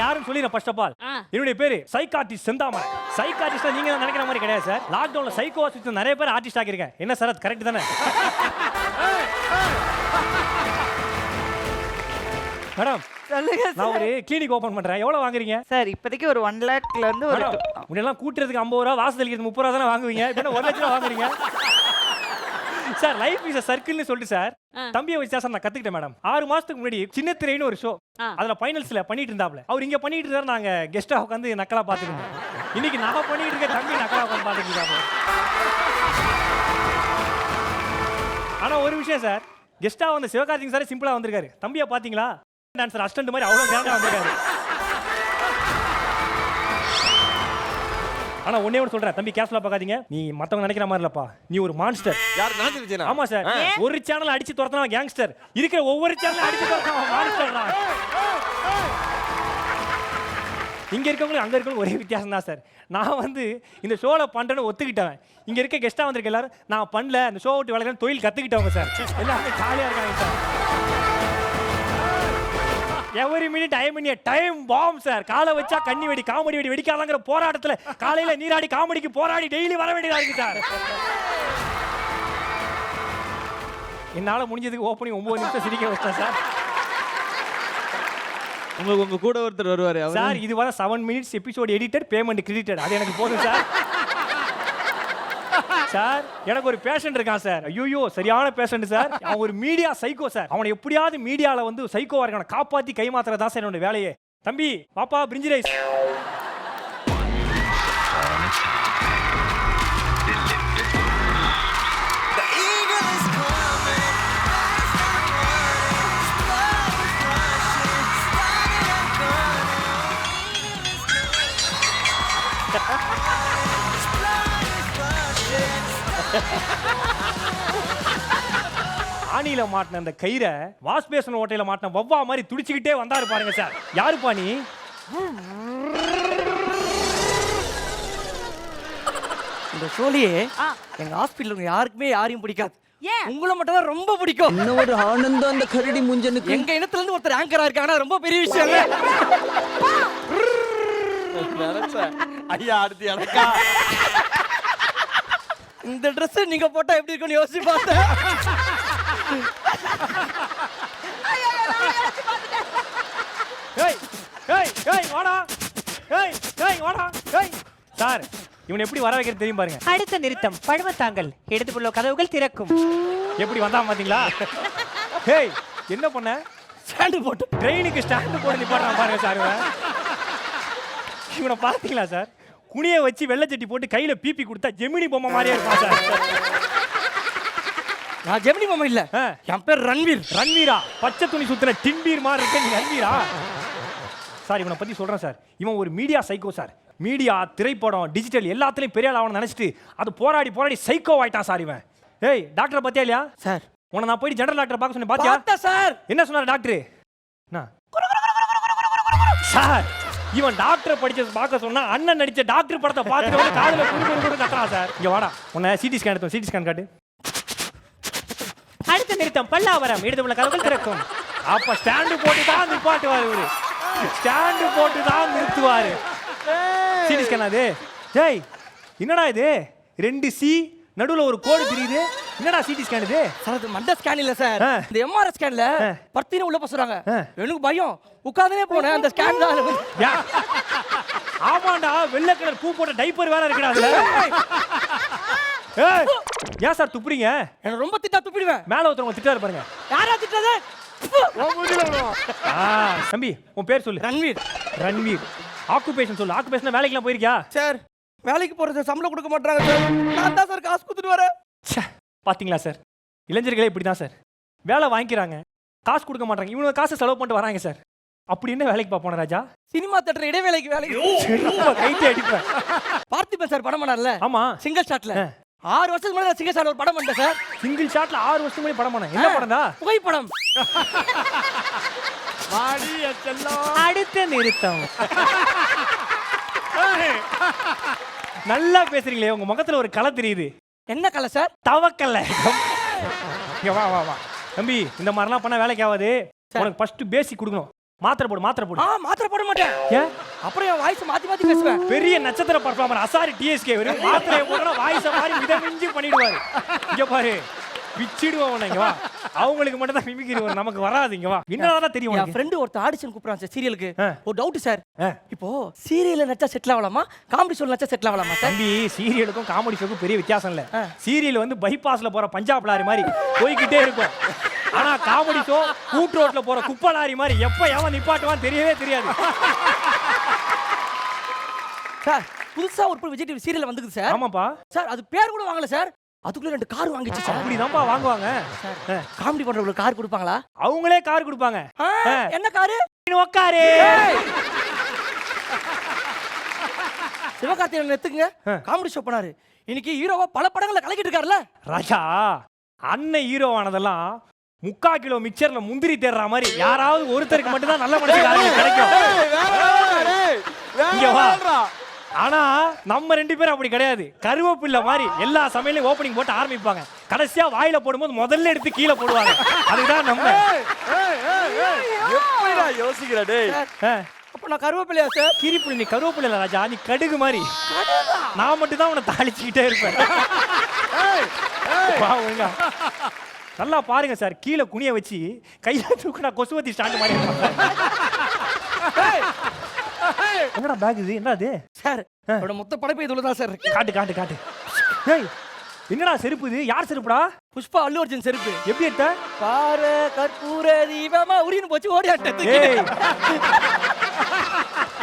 நான் யாருன்னு சொல்லிடுறேன் ஃபர்ஸ்ட் ஆஃப் ஆல். என்னுடைய பேரு சைக்கார்டிஸ்ட் செந்தாமரை. சைக்கார்டிஸ்ட் நீங்க நினைக்கிற மாதிரி கிடையாது சார் லாக்டவுன்ல சைக்கோ நிறைய பேர் ஆர்டிஸ்ட் ஆகியிருக்கேன் என்ன சார் அது கரெக்ட் தானே? மேடம் நான் ஒரு கிளினிக் ஓபன் பண்றேன். எவ்வளவு வாங்குறீங்க? சார் இப்போதைக்கு ஒரு ஒன் லேக்ல இருந்து ஒரு முன்னெல்லாம் கூட்டுறதுக்கு ஐம்பது ரூபா வாசல் முப்பது ரூபா தானே வாங்குவீங்க? இப்போ என்ன ஒரு லட்சம் ரூபா வாங்குறீங்க? சார் லைஃப் இஸ் சர்க்கிள்னு சொல்லிட்டு சார். தம்பியை வச்சு சார் நான் கத்துக்கிட்டேன் மேடம் ஆறு மாசத்துக்கு முன்னாடி சின்ன திரைன்னு ஒரு ஷோ. அதுல ஃபைனல்ஸ்ல பண்ணிட்டு இருந்தாப்ல. அவர் இங்க பண்ணிட்டு இருந்தாரு நாங்க கெஸ்டா உட்காந்து நக்கலா பாத்துக்கணும் இன்னைக்கு நான் பண்ணிட்டு இருக்க தம்பி நக்கலா உட்காந்து இருக்காங்க ஆனா ஒரு விஷயம் சார் கெஸ்டா வந்த சிவகார்த்திக் சார் சிம்பிளா வந்திருக்காரு. தம்பியா பாத்தீங்களா டான்சர் அசிஸ்டன்ட் மாதிரி அவ்வளவு கிராண்டா வந்திருக்காரு. ஆனா ஒண்ணே ஒன்று சொல்றேன். தம்பி கேர்ஃபுல்லா பார்க்காதீங்க. நீ மத்தவங்க நினைக்கிற மாதிரி இல்லப்பா. நீ ஒரு மான்ஸ்டர் யார் நினைச்சு விஜயனா ஆமா சார் ஒரு சேனல் அடிச்சு துரத்தனா கேங்ஸ்டர் இருக்கிற ஒவ்வொரு சேனல் அடிச்சு துரத்தனா மான்ஸ்டர் தான். இங்க இருக்கவங்களுக்கு அங்க இருக்கவங்க ஒரே வித்தியாசம் தான் சார் நான் வந்து இந்த ஷோல பண்றேன்னு ஒத்துக்கிட்டவன். இங்க இருக்க கெஸ்டா வந்திருக்க எல்லாரும் நான் பண்ணல இந்த ஷோ விட்டு விளையாட தொழில் கத்துக்கிட்டவங்க சார் எல்லாமே ஜாலியா இருக்காங்க sir every minute I minute time bomb sir காலை வச்சா கண்ணி வெடி காமெடி வெடி வெடிக்காதங்கிற போராட்டத்துல காலையில நீராடி காமெடிக்கு போராடி டெய்லி வர வேண்டியதா இருக்கு சார் என்னால முடிஞ்சதுக்கு ஓப்பனிங் ஒன்பது நிமிஷம் சிரிக்க வச்சேன் சார் உங்களுக்கு உங்க கூட ஒருத்தர் வருவாரு சார் இது வர seven minutes episode edited payment credited அது எனக்கு போதும் சார் சார் எனக்கு ஒரு பேஷண்ட் இருக்கான் சார். ஐயோ சரியான பேஷண்ட் சார். அவன் ஒரு மீடியா சைக்கோ சார். அவனை எப்படியாவது மீடியால வந்து சைக்கோவா இருக்கான காப்பாற்றி கைமாத்துறதா சார் என்னோட வேலையே. தம்பி பாப்பா பிரிஞ்சி ரைஸ் ஆணியில மாட்டின அந்த கயிறை வாஷ் பேசன் ஓட்டையில மாட்டின வவ்வா மாதிரி துடிச்சுக்கிட்டே வந்தாரு பாருங்க சார். யாருப்பா நீ? இந்த ஷோலியே. எங்க ஹாஸ்பிட்டல் யாருக்குமே யாரையும் பிடிக்காது. உங்களை மட்டும் தான் ரொம்ப பிடிக்கும். என்ன ஒரு ஆனந்தம் அந்த கரடி முஞ்சனுக்கு. எங்க இனத்துல இருந்து ஒருத்தர் ஆங்கரா இருக்காங்கன்னா ரொம்ப பெரிய விஷயம் ஐயா அடுத்து எனக்கா? இந்த Dress நீங்க போட்டா எப்படி இருக்கும்னு யோசிச்சு பார்த்தேன். ஏய் ஏய் ஏய் வாடா. ஏய் ஏய் வாடா. ஏய். சார் இவனை எப்படி வர வைக்கிறது தெரியும் பாருங்க. அடுத்த நிறுத்தம். பழமத்தாங்கல் இடதுபுள்ள கதவுகள் திறக்கும். எப்படி வந்தான் பாத்தீங்களா? ஏய் என்ன பண்ண? ஸ்டாண்டு போட்டு. ட்ரெயினுக்கு ஸ்டாண்டு போட்டு நிப்பாடுறான் பாருங்க சார் இவன். இவனை பார்த்தீங்களா சார்? குனிய வச்சு வெள்ளச்சட்டி போட்டு கையில பிபி கொடுத்தா ஜெமினி பொம்மை மாதிரியே இருப்பான் சார். நான் ஜெமினி மாமா இல்ல. என் பேர் ரன்வீர். ரன்வீரா? பச்சை துணி சுத்துற டின்பீர் மாதிரி இருக்க நீ ரன்வீரா? சார் இவனை பத்தி சொல்றேன் சார். இவன் ஒரு மீடியா சைக்கோ சார். மீடியா திரைப்படம் டிஜிட்டல் எல்லாத்துலயும் பெரிய ஆள் அவனை நினைச்சிட்டு அது போராடி போராடி சைக்கோ ஆயிட்டான் சார் இவன். ஏய் டாக்டர் பாத்தியா இல்லையா? சார். உன்னை நான் போய் ஜெனரல் டாக்டர் பார்க்க சொன்னேன். பாத்தியா பார்த்தா சார். என்ன சொன்னார் டாக்டர் என்ன? சார் இவன் டாக்டர் படிச்ச பார்க்க சொன்னா அண்ணன் நடிச்ச டாக்டர் படத்தை பார்த்துட்டு வந்து காதுல குடு கத்துறான் சார். இங்க வாடா. உன்னை சிடி ஸ்கேன் எடுத்தோம். சிடி ஸ்கேன் காட்டு. அடுத்த நிறுத்தம் பல்லாவரம். இடதுபுள்ள கதவுகள் திறக்கும். அப்ப ஸ்டாண்டு போட்டு தான் நிப்பாட்டுவாரு இவரு. ஸ்டாண்டு போட்டு தான் நிறுத்துவாரு. ஸ்கேன் அது? டேய் என்னடா இது? ரெண்டு சி நடுவுல ஒரு கோடு தெரியுது. என்னடா சிடி ஸ்கேன் இது? சார் அது மண்ட ஸ்கேன் இல்ல சார். இந்த எம்ஆர்எஸ் ஸ்கேன்ல ஆ. பத்தின உள்ள போறாங்க. எனக்கு பயம். உட்கார்ந்தே போனேன். அந்த ஸ்கேன் தான். ஆமாண்டா வெள்ளை கலர் பூ போட்ட டைப்பர் வேற இருக்குடா அதுல. ஏய், ஏன் சார் துப்புறீங்க? எனக்கு ரொம்ப திட்டா துப்பிடுவேன். மேல ஒருத்தவங்க திட்டாரு பாருங்க. யாரா திட்டது ஆ, தம்பி உன் பேர் சொல்லு. ரன்வீர். ரன்வீர். ஆக்குபேஷன் சொல்லு. ஆக்குபேஷன் வேலைக்கெல்லாம் போயிருக்கியா? சார் வேலைக்கு போறது சம்பளம் கொடுக்க மாட்டாங்க சார். நான் தான் சார் காசு கொடுத்துட்டு வரேன். பாத்தீங்களா சார்? இளைஞர்களே இப்படி தான் சார். வேலை வாங்கிக்கிறாங்க. காசு கொடுக்க மாட்டாங்க இவங்க காசு செலவு பண்ணிட்டு வராங்க சார். அப்படி என்ன வேலைக்கு பார்ப்போம் ராஜா? சினிமா தேட்டர் இடைவேளைக்கு வேலைக்கு கைத்தி அடிப்பேன். பார்த்திபன் சார் படம் பண்ணார்ல? ஆமா. சிங்கிள் ஷாட்ல. ஆறு வருஷத்துக்கு முன்னாடி சிங்கிள் ஷாட் ஒரு படம் பண்ணிட்டேன் சார். சிங்கிள் ஷாட்ல ஆறு வருஷத்துக்கு முன்னாடி படம் பண்ணேன். என்ன புகைப்படம். வாடி என் செல்லம். அடுத்த நிறுத்தம். நல்லா பேசுறீங்களே உங்க முகத்துல ஒரு கலை தெரியுது. என்ன கலை சார்? தவக்கல்ல இங்க வா வா வா. தம்பி இந்த மாதிரிலாம் பண்ண வேலைக்கு ஆகாது. உனக்கு ஃபர்ஸ்ட் பேசிக் கொடுக்கணும். மாத்திரை போடு மாத்திரை போடு. ஆ மாத்திரை போட மாட்டேன். ஏன் அப்புறம் என் வாய்ஸ் மாத்தி மாத்தி பேசுவேன். பெரிய நட்சத்திர பர்ஃபார்மர் அசாரி டிஎஸ்கே வரும் மாத்திரையை போட்டா வாய்ஸ மாதிரி மிதமிஞ்சி பண்ணிடுவாரு. இங்க பாரு. பிச்சிடுவோம் உன்னை, இங்க வா. அவங்களுக்கு மட்டும் தான் மிமிக்ரி வரும். நமக்கு வராது இங்க வா. என்னதான் தெரியும் என் உனக்கு. ஃப்ரெண்டு ஒருத்தர் ஆடிஷன் கூப்பிடுறான் சார் சீரியலுக்கு. ஒரு டவுட் சார். இப்போ சீரியல்ல நச்சா செட்டில் ஆகலாமா? காமெடி ஷோல நச்சா செட்டில் ஆகலாமா தம்பி சீரியலுக்கும் காமெடி ஷோக்கும் பெரிய வித்தியாசம் இல்ல. சீரியல் வந்து பைபாஸ்ல போற பஞ்சாப் லாரி மாதிரி போய்கிட்டே இருக்கும். ஆனா காமெடி ஷோ கூட் ரோட்ல போற குப்பை லாரி மாதிரி எப்ப எவன் நிப்பாட்டுவான் தெரியவே தெரியாது. சார் புதுசா ஒரு விஜய் சீரியல் வந்துக்குது சார். ஆமாப்பா. சார் அது பேர் கூட வாங்கல சார். அதுக்குள்ள ரெண்டு கார் வாங்கிச்சு சார். அப்படிதான்ப்பா வாங்குவாங்க. காமெடி பண்றவங்களுக்கு கார் கொடுப்பாங்களா? அவங்களே கார் கொடுப்பாங்க. என்ன காரு நீ உக்காரு. சிவகார்த்திகேயன் எடுத்துங்க. காமெடி ஷோ பண்ணாரு. இன்னைக்கு ஹீரோவா பல படங்களை கலக்கிட்டு இருக்காருல்ல. ராஜா அண்ணன் ஹீரோ ஆனதெல்லாம் முக்கா கிலோ மிக்சர்ல முந்திரி தேடுற மாதிரி யாராவது ஒருத்தருக்கு மட்டும் தான் நல்ல மனுஷன் கிடைக்கும். ஆனா நம்ம ரெண்டு பேரும் அப்படி கிடையாது. கருவேப்பில்லை மாதிரி எல்லா சமையலையும் ஓப்பனிங் போட்டு ஆரம்பிப்பாங்க. கடைசியா வாயில போடும்போது முதல்ல எடுத்து கீழே போடுவாங்க. அதுதான் நம்ம. யோசிக்கிற டேய்? அப்ப நான் கருவேப்பிலையா சார் கிரிப்புள்ளி நீ கருவேப்பில்லை இல்ல ராஜா நீ கடுகு மாதிரி. நான் மட்டும் தான் உன்னை தாளிச்சுக்கிட்டே இருப்பேன். நல்லா பாருங்க சார். கீழே குனிய வச்சு கையில தூக்குனா கொசுவத்தி ஸ்டாண்ட் மாதிரி. என்னடா பேக் இது? என்ன அது சார் அவரோட மொத்த படைப்பு இதுல தான் சார் காட்டு காட்டு காட்டு. ஏய் என்னடா செருப்பு இது? யார் செருப்புடா? புஷ்பா அல்லு அர்ஜுன் செருப்பு. எப்படி எடுத்த? பாரு கற்பூர தீபமா உரின்னு போச்சு ஓடியாட்டது ஏய்.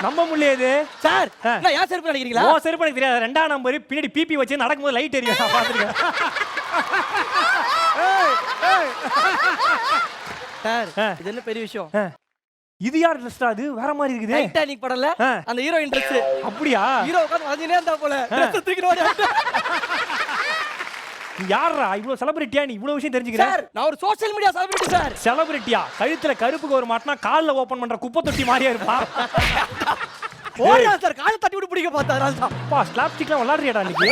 நம்ப முடியல இது? சார். நான் ஏன் செருப்பு நினைக்கிறீங்களா? ஓ செருப்பு எனக்கு தெரியாது. ரெண்டாம் நம்பர் பின்னாடி பிபி வச்சு நடக்கும்போது லைட் எரியும். நான் பார்த்துருக்கேன். சார். இது என்ன பெரிய விஷயம். இது யார் ட்ரெஸ்டா அது வேற மாதிரி இருக்குது. டைட்டானிக் படம்ல. அந்த ஹீரோயின் Dress. அப்படியா? ஹீரோ உட்கார்ந்து வந்தீனே இருந்தா போல. Dress தூக்கிட்டு நீ யாரா இவ்வளவு செலிபிரிட்டியா நீ? இவ்வளவு விஷயம் தெரிஞ்சுக்கிற. சார் நான் ஒரு சோஷியல் மீடியா செலிபிரிட்டி சார். செலிபிரிட்டியா கழுத்துல கருப்புக்கு ஒரு மாட்டினா கால்ல ஓபன் பண்ற குப்பை தொட்டி மாதிரியா இருப்பா? ஓடியா சார் காலை தட்டி விட்டு பிடிக்க பார்த்தா அதனால தான் அப்பா ஸ்லாப்ஸ்டிக்லாம் விளாடுறியாடா இன்னைக்கு?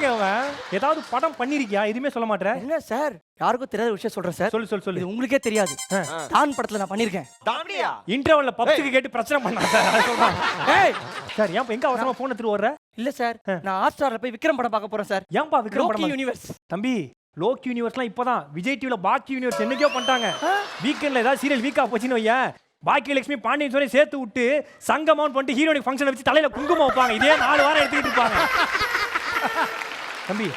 யாருங்க அவன் ஏதாவது படம் பண்ணிருக்கியா? எதுவுமே சொல்ல மாட்டேற என்ன சார்? யாருக்கும் தெரியாத விஷயம் சொல்றேன் சார். சொல்லு சொல்லு சொல்லு. இது உங்களுக்கே தெரியாது. தான் படத்துல நான் பண்ணிருக்கேன். தாண்டியா இன்டர்வல்ல பப்ஸுக்கு கேட்டு பிரச்சனை பண்ணா சார். அதை சொல்றான் ஏய். சார் ஏன் எங்க அவசரமா போன் எடுத்துட்டு வர்ற இல்ல சார் நான் ஹாட்ஸ்டார்ல போய் விக்ரம் படம் பார்க்க போறேன் சார். ஏன்பா விக்ரம் படம் யூனிவர்ஸ் தம்பி லோக் யூனிவர்ஸ்லாம் இப்போதான். விஜய் டிவில பாக்கி யூனிவர்ஸ் என்னைக்கோ பண்ணிட்டாங்க. வீக்கெண்ட்ல ஏதாவது சீரியல் வீக்கா போச்சுன்னு வையேன். பாக்கி லட்சுமி பாண்டியன் சொல்லி சேர்த்து விட்டு சங்கமௌன் பண்ணிட்டு ஹீரோனிக் ஃபங்க்ஷன் வச்சு தலையில குங்குமம் வைப்பாங்க. இதே நாலு வாரம் எடுத்துக்கிட்டு இருப்பாங்க. தம்பி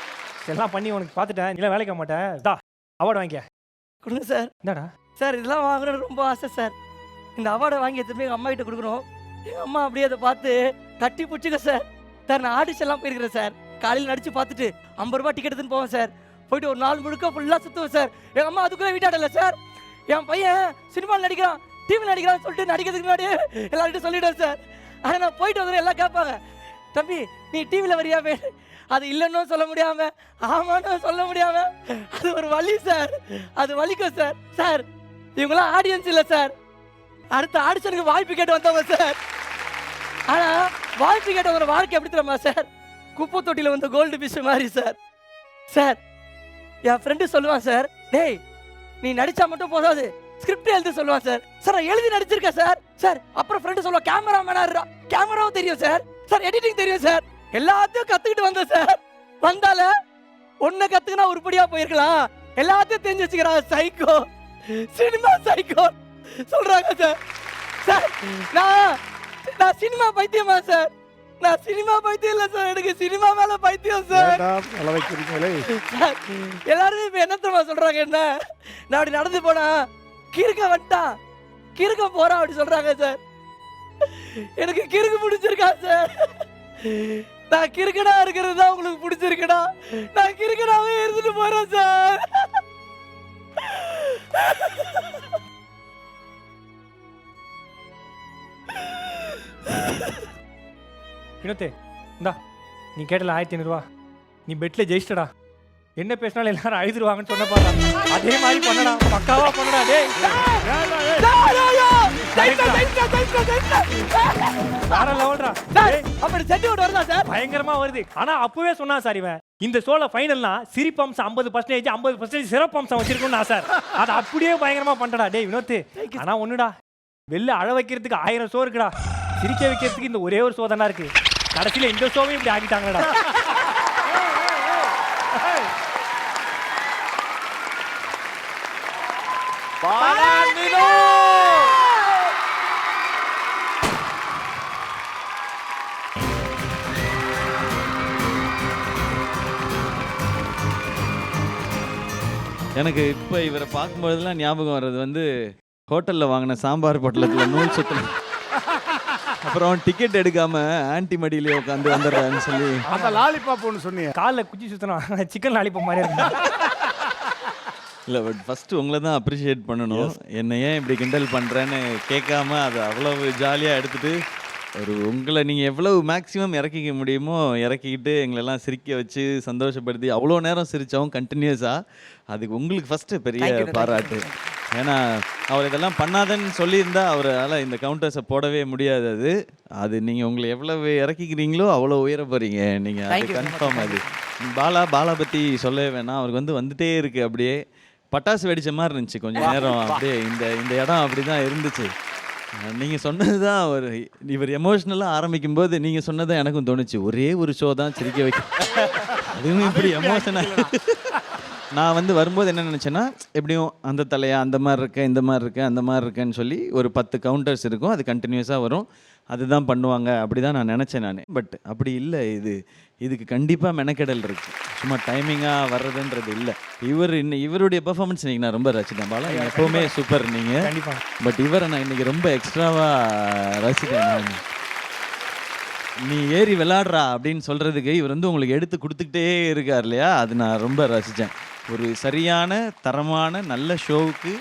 எல்லாம் பண்ணி உனக்கு பார்த்துட்டேன் நீலாம் வேலைக்க மாட்டேன் தா அவார்டு வாங்கிக்க. கொடுங்க சார். என்னடா சார் இதெல்லாம் வாங்கணும்னு ரொம்ப ஆசை சார். இந்த அவார்டை வாங்கி எடுத்துட்டு எங்கள் அம்மா கிட்ட கொடுக்கணும். எங்கள் அம்மா அப்படியே அதை பார்த்து கட்டி பிடிச்சிக்க சார். சார் நான் ஆடிஷன்லாம் போயிருக்கிறேன் சார். காலையில் நடிச்சு பார்த்துட்டு ஐம்பது ரூபாய் டிக்கெட் எடுத்துன்னு போவேன் சார். போயிட்டு ஒரு நாள் முழுக்க ஃபுல்லாக சுற்றுவேன் சார். எங்கள் அம்மா அதுக்குள்ளே வீட்டாடல சார். என் பையன் சினிமாவில் நடிக்கிறான் டிவியில் நடிக்கிறான்னு சொல்லிட்டு நடிக்கிறதுக்கு முன்னாடியே எல்லார்கிட்டும் சொல்லிடுவேன் சார். ஆனால் நான் போயிட்டு வந்து எல்லாம் கேட்பாங்க தம்பி நீ டிவியில் வரியா அது இல்லைன்னு சொல்ல முடியாம ஆமான்னு சொல்ல முடியாம அது ஒரு வலி சார். அது வலிக்கும் சார். சார் இவங்களாம் ஆடியன்ஸ் இல்லை சார். அடுத்த ஆடிஷனுக்கு வாய்ப்பு கேட்டு வந்தவங்க சார். ஆனா வாய்ப்பு கேட்ட ஒரு வாழ்க்கை எப்படி தெரியுமா சார்? குப்பை தொட்டியில் வந்த கோல்டு பிஷ் மாதிரி சார். சார் என் ஃப்ரெண்டு சொல்லுவான் சார் டேய் நீ நடிச்சா மட்டும் போதாது. ஸ்கிரிப்ட் எழுதி சொல்லுவான் சார். சார் நான் எழுதி நடிச்சிருக்கேன் சார். சார் அப்புறம் ஃப்ரெண்டு சொல்லுவான் கேமரா மேனா கேமராவும் தெரியும் சார். சார் எடிட்டிங் தெரியும் சார். எல்லாத்தையும் கத்துக்கிட்டு வந்தேன் சார். வந்தால ஒன்ன கத்துக்கினா உருப்படியா போயிருக்கலாம். எல்லாத்தையும் தெரிஞ்சு வச்சுக்கிறான் சைக்கோ சினிமா சைக்கோ சொல்றாங்க சார். சார் நான் நான் சினிமா பைத்தியமா சார்? நான் சினிமா பைத்தியம் இல்ல சார். எனக்கு சினிமா மேல பைத்தியம் சார். சார், எல்லாருமே இப்ப என்ன தெரியுமா சொல்றாங்க என்ன? நான் அப்படி நடந்து போனா கிறுக்க வந்துட்டான். கிறுக்க போறான் அப்படி சொல்றாங்க சார். எனக்கு கிறுக்கு பிடிச்சிருக்கா சார். நான் கிறுக்கனா இருக்கிறது தான் உங்களுக்கு பிடிச்சிருக்குடா. நான் கிறுக்கனாவே இருந்துட்டு போறேன் சார். வினோத்தே இந்தா நீ கேட்டல ஆயிரத்தி ஐநூறுவா நீ பெட்ல ஜெயிச்சிட்டடா. என்ன பேசினாலும் எல்லாரும் அழுதுருவாங்கன்னு சொன்ன பாரு. அதே மாதிரி பண்ணடா. பக்காவா பண்ணடா டேய். வேற லெவல்டா. அப்படி செட்டி விட்டு வருதா சார்? பயங்கரமா வருது. ஆனா அப்பவே சொன்னா சார் இவன் இந்த ஷோல ஃபைனல்னா சிரிப்பம்சம் ஐம்பது பர்சன்டேஜ் ஐம்பது பர்சன்டேஜ் சிறப்பம்சம் வச்சிருக்கணும்னு நான் சார். அதை அப்படியே பயங்கரமா பண்றடா. டேய் வினோத் ஆனா ஒண்ணுடா. வெளில அழ வைக்கிறதுக்கு ஆயிரம் ஷோ இருக்குடா. சிரிக்க வைக்கிறதுக்கு இந்த ஒரே ஒரு ஷோ தானே இருக்கு. கடைசியில இந்த ஷோவையும் இப்படி ஆக்கிட்டாங்கடா. எனக்கு இப்போ இவரை பார்க்கும்போதெல்லாம் ஞாபகம் வர்றது வந்து ஹோட்டலில் வாங்கின சாம்பார் பொட்டலத்தில் நூல் சுத்தம் அப்புறம் டிக்கெட் எடுக்காம ஆன்டி மடியிலே உட்காந்து வந்துடுறான்னு சொல்லி. அந்த லாலிபாப் ஒன்று சொன்னீங்க காலில் குச்சி சுத்தணும் சிக்கன் லாலிபப் மாதிரி இருக்கு. இல்லை பட் ஃபஸ்ட்டு உங்களை தான் அப்ரிஷியேட் பண்ணணும். என்னை ஏன் இப்படி கிண்டல் பண்ணுறேன்னு கேட்காம அதை அவ்வளவு ஜாலியாக எடுத்துட்டு ஒரு உங்களை நீங்கள் எவ்வளவு மேக்ஸிமம் இறக்கிக்க முடியுமோ இறக்கிக்கிட்டு எங்களெல்லாம் சிரிக்க வச்சு சந்தோஷப்படுத்தி அவ்வளோ நேரம் சிரித்தோம் கண்டினியூஸாக அதுக்கு உங்களுக்கு ஃபஸ்ட்டு பெரிய. பாராட்டு. ஏன்னா அவர் இதெல்லாம் பண்ணாதன்னு சொல்லியிருந்தா அவரால் இந்த கவுண்டர்ஸை போடவே முடியாது அது. அது நீங்கள் உங்களை எவ்வளவு இறக்கிக்கிறீங்களோ அவ்வளோ உயர போகிறீங்க நீங்கள் அது. கன்ஃபார்ம் அது. பாலா பாலா பற்றி சொல்லவே வேணாம். அவருக்கு வந்து வந்துட்டே இருக்கு அப்படியே. பட்டாசு வெடிச்ச மாதிரி இருந்துச்சு. கொஞ்ச நேரம் அப்படியே இந்த இந்த இடம் அப்படி தான் இருந்துச்சு. அஹ் நீங்க சொன்னது தான் ஒரு இவர் எமோஷ்னலாக ஆரம்பிக்கும் போது நீங்க சொன்னதான் எனக்கும் தோணுச்சு. ஒரே ஒரு ஷோ தான் சிரிக்க வைக்க. அதுவும் இப்படி எமோஷனல் நான் வந்து வரும்போது என்ன நினச்சேன்னா எப்படியும் அந்த தலையா அந்த மாதிரி இருக்கேன் இந்த மாதிரி இருக்கேன் அந்த மாதிரி இருக்கேன்னு சொல்லி ஒரு பத்து கவுண்டர்ஸ் இருக்கும். அது கண்டினியூஸாக வரும். அதுதான் பண்ணுவாங்க. அப்படி தான் நான் நினச்சேன் நான். பட் அப்படி இல்லை இது. இதுக்கு கண்டிப்பாக மெனக்கெடல் இருக்கு. சும்மா டைமிங்காக வர்றதுன்றது இல்லை. இவர் இன்னும் இவருடைய பெர்ஃபார்மன்ஸ் இன்னைக்கு நான் ரொம்ப ரசித்தேன். பாலா எப்போவுமே சூப்பர் நீங்கள் பட் இவரை நான் இன்னைக்கு ரொம்ப எக்ஸ்ட்ராவாக ரசித்தேன் நான். நீ ஏறி விளாடுறா அப்படின்னு சொல்கிறதுக்கு இவர் வந்து உங்களுக்கு எடுத்து கொடுத்துக்கிட்டே இருக்கார் இல்லையா? அது நான் ரொம்ப ரசித்தேன். ஒரு சரியான தரமான நல்ல ஷோவுக்கு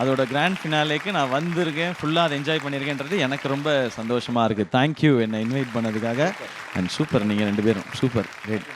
அதோட கிராண்ட் ஃபினாலேக்கு நான் வந்திருக்கேன். ஃபுல்லாக அதை என்ஜாய் பண்ணியிருக்கேன்றது எனக்கு ரொம்ப சந்தோஷமாக இருக்குது தேங்க்யூ என்னை இன்வைட் பண்ணதுக்காக. அண்ட் சூப்பர் நீங்கள் ரெண்டு பேரும். Super great